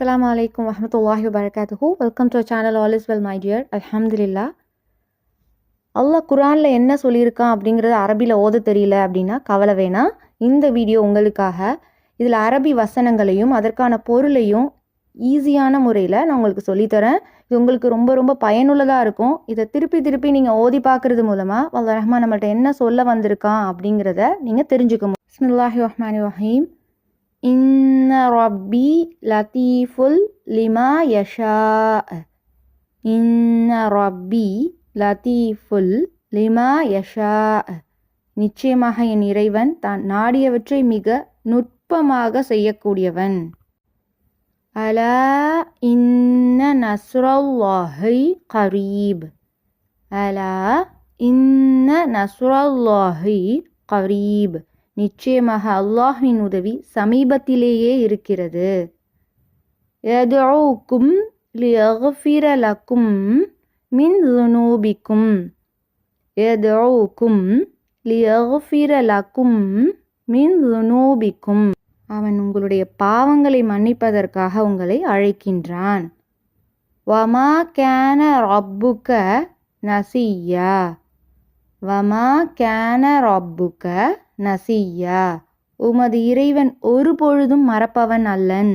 அஸ்லாம் வலைக்கம் வரமத்துல்லாஹி வபரகாத்துஹு welcome to channel all is well my dear அலமதுல்லா அல்லாஹ் குரானில் என்ன சொல்லியிருக்கான் அப்படிங்கிறது அரபியில் ஓத தெரியல அப்படின்னா கவலை வேணாம். இந்த வீடியோ உங்களுக்காக இதில் அரபி வசனங்களையும் அதற்கான பொருளையும் ஈஸியான முறையில் நான் உங்களுக்கு சொல்லித்தரேன். இது உங்களுக்கு ரொம்ப ரொம்ப பயனுள்ளதாக இருக்கும். இதை திருப்பி திருப்பி நீங்கள் ஓதி பார்க்குறது மூலமாக வல்ல ரஹ்மான் நம்மள்ட்ட என்ன சொல்ல வந்திருக்கான் அப்படிங்கிறத நீங்கள் தெரிஞ்சுக்க முடியும் பிஸ்மில்லாஹி ரஹ்மான் ரஹீம். இன்ன ரப்பி லத்தீஃபுல் லிமா யஷா இன்ன ரப்பி லத்தீஃபுல் லிமா யஷா நிச்சயமாக என் இறைவன் தான் நாடியவற்றை மிக நுட்பமாக செய்யக்கூடியவன். அலா இன்ன நஸ்ரல்லாஹி கரீப். அலா இன்ன நஸ்ரல்லாஹி கரீப். நிச்சயமாக அல்லாஹ்வின் உதவி சமீபத்திலேயே இருக்கிறது. எதோக்கும் லியஃபிரலக்கும் மின் துனூபிக்கும் எதுக்கும் லியஃபிர லக்கும் மின் துனூபிக்கும் அவன் உங்களுடைய பாவங்களை மன்னிப்பதற்காக உங்களை அழைக்கின்றான். வமா கேன ரப்புக்க நசியா வமா கேன ரப்புக்க நசியா உமது இறைவன் ஒரு பொழுதும் மறப்பவன் அல்லன்.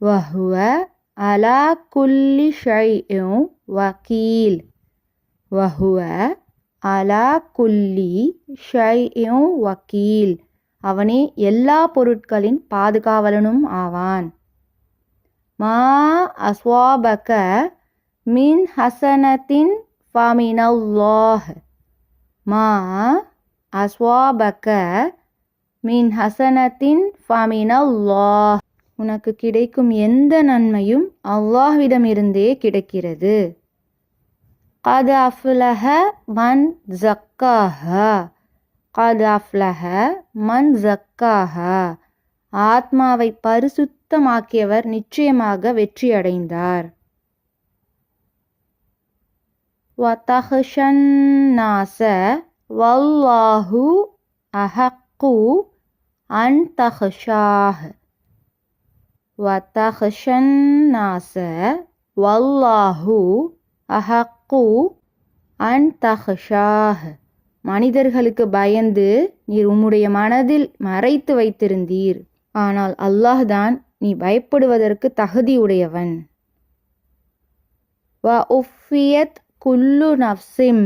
வஹுவ அலா குல்லி ஷையும் வக்கீல் வஹுவ அலா குல்லி ஷையும் வக்கீல் அவனே எல்லா பொருட்களின் பாதுகாவலனும் ஆவான். மா அஸ்வாபக மின் ஹசனத்தின் ஃபமினல்லாஹ். மா அஸ்வாபக மின் ஹசனத்தின் ஃபமினல்லா உனக்கு கிடைக்கும் எந்த நன்மையும் அல்லாஹ்விடமிருந்தே கிடைக்கிறது. கத் அஃப்லஹ மன் ஜக்காஹா. கத் அஃப்லஹ மன் ஜக்காஹா. ஆத்மாவை பரிசுத்தமாக்கியவர் நிச்சயமாக வெற்றியடைந்தார். வதஹஷன்னாச வல்லாஹு அஹக்கு அன் தஹஷாஹ் வத்தஹஷன்னாச வல்லாஹு அஹக்கு அன் தஹஷாஹ் மனிதர்களுக்கு பயந்து நீர் உம்முடைய மனதில் மறைத்து வைத்திருந்தீர். ஆனால் அல்லாஹ் தான் நீ பயப்படுவதற்கு தகுதியுடையவன். வ உஃபியத் குல்லு நஃப்சிம்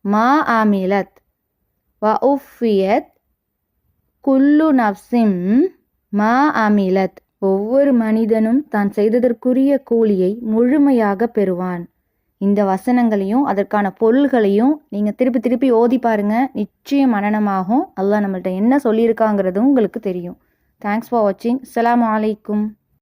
மா ஆமிலத் வ உஃபியத் குல்லு நஃப்சிம் மா ஆமிலத் ஒவ்வொரு மனிதனும் தான் செய்ததற்குரிய கூலியை முழுமையாக பெறுவான். இந்த வசனங்களையும் அதற்கான பொருள்களையும் நீங்கள் திருப்பி திருப்பி ஓதி பாருங்க. நிச்சயம் மனநமாகும். அல்லாஹ் நம்மள்ட்ட என்ன சொல்லியிருக்காங்கிறதும் உங்களுக்கு தெரியும். தேங்க்ஸ் ஃபார் வாட்சிங் அலாம் அலைக்கும்